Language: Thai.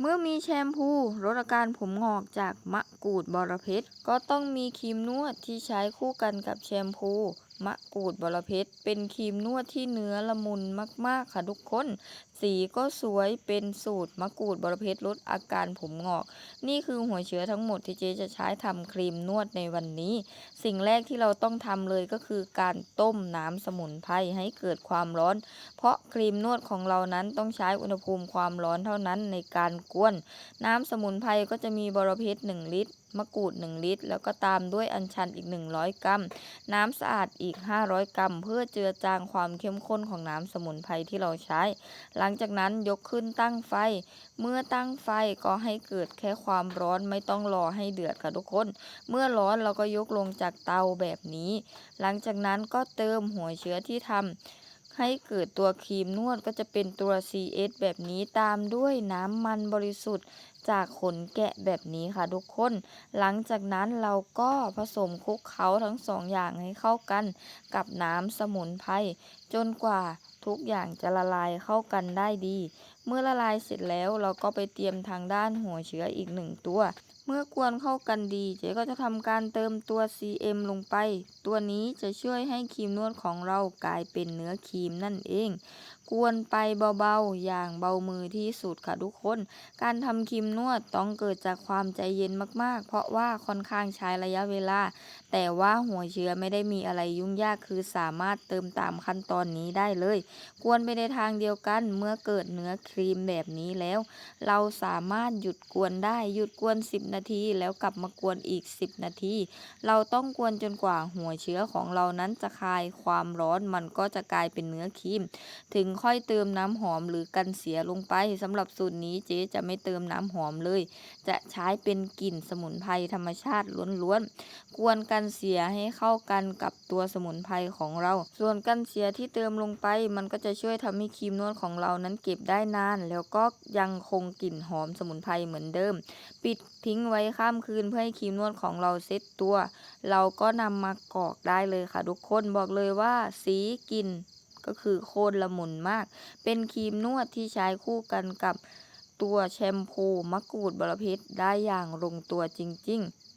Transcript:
เมื่อมีแชมพูลดอาการผมงอกจากมะกรูดบรเพชรก็ต้องมีครีมนวดที่ใช้คู่กันกับแชมพู มะกรูดบรเพชรเป็นครีมนวดที่เนื้อละมุนมาก ๆ ค่ะทุกคน สีก็สวยเป็นสูตรมะกรูดบรเพชรลดอาการผมงอก นี่คือหัวเชื้อทั้งหมดที่เจ๊จะใช้ทำครีมนวดในวันนี้ สิ่งแรกที่เราต้องทำเลยก็คือการต้มน้ำสมุนไพรให้เกิดความร้อน เพราะครีมนวดของเรานั้นต้องใช้อุณหภูมิความร้อนเท่านั้นในการกวน น้ำสมุนไพรก็จะมีบรเพชร1ลิตรมะกรูด 1 ลิตร แล้วก็ตามด้วยอัญชันอีก 100 กรัม น้ำสะอาดอีก 500 กรัม เพื่อเจือจางความเข้มข้นของน้ำสมุนไพรที่เราใช้ หลังจากนั้นยกขึ้นตั้งไฟ เมื่อตั้งไฟก็ให้เกิดแค่ความร้อนไม่ต้องรอให้เดือดค่ะทุกคน เมื่อร้อนเราก็ยกลงจากเตาแบบนี้ หลังจากนั้นก็เติมหัวเชื้อที่ทำ ให้เกิดตัวครีมนวดก็จะเป็นตัว CS แบบนี้ตามด้วยน้ำมันบริสุทธิ์จากขนแกะแบบนี้ค่ะทุกคน หลังจากนั้นเราก็ผสมคลุกเคล้าทั้งสองอย่างให้เข้ากันกับน้ำสมุนไพรจนกว่าทุกอย่างจะละลายเข้ากันได้ดี เมื่อละลายเสร็จแล้วเราก็ไปเตรียมทางด้านหัวเชื้ออีกหนึ่งตัว เมื่อกวนเข้ากันดี เจ๊ก็จะทำการเติมตัว CM ลงไป ตัวนี้จะช่วยให้ครีมนวดของเรากลายเป็นเนื้อครีมนั่นเอง กวนไปเบาๆ อย่างเบามือที่สุดค่ะทุกคน การทำครีมนวดต้องเกิดจากความใจเย็นมากๆ เพราะว่าค่อนข้างใช้ระยะเวลา แต่ว่าหัวเชื้อไม่ได้มีอะไรยุ่งยากคือสามารถเติมตามขั้นตอนนี้ได้เลย กวนไปในทางเดียวกันเมื่อเกิดเนื้อครีมแบบนี้แล้ว เราสามารถหยุดกวนได้หยุดกวน 10 นาทีแล้วกลับมากวนอีก 10 นาที เราต้องกวนจนกว่าหัวเชื้อของเรานั้นจะคลายความร้อนมันก็จะกลายเป็นเนื้อครีม ถึงค่อยเติมน้ำหอมหรือกันเสียลงไปสำหรับสูตรนี้เจ๊จะไม่เติมน้ำหอมเลย จะใช้เป็นกลิ่นสมุนไพรธรรมชาติล้วนๆกวนกันเสียให้เข้ากันกับตัวสมุนไพรของเรา ส่วนกันเสียที่เติมลงไป มันก็จะช่วยทำให้ครีมนวดของเรานั้นเก็บได้นาน แล้วก็ยังคงกลิ่นหอมสมุนไพรเหมือนเดิม ปิดทิ้งไว้ข้ามคืนเพื่อให้ครีมนวดของเราเซ็ตตัว เราก็นำมากรอกได้เลยค่ะทุกคนบอกเลยว่าสีกลิ่น ก็คือโคตรละมุนมาก เป็นครีมนวดที่ใช้คู่กันกับตัวแชมพูมะกรูดบรเพชรได้อย่างลงตัวจริง ๆ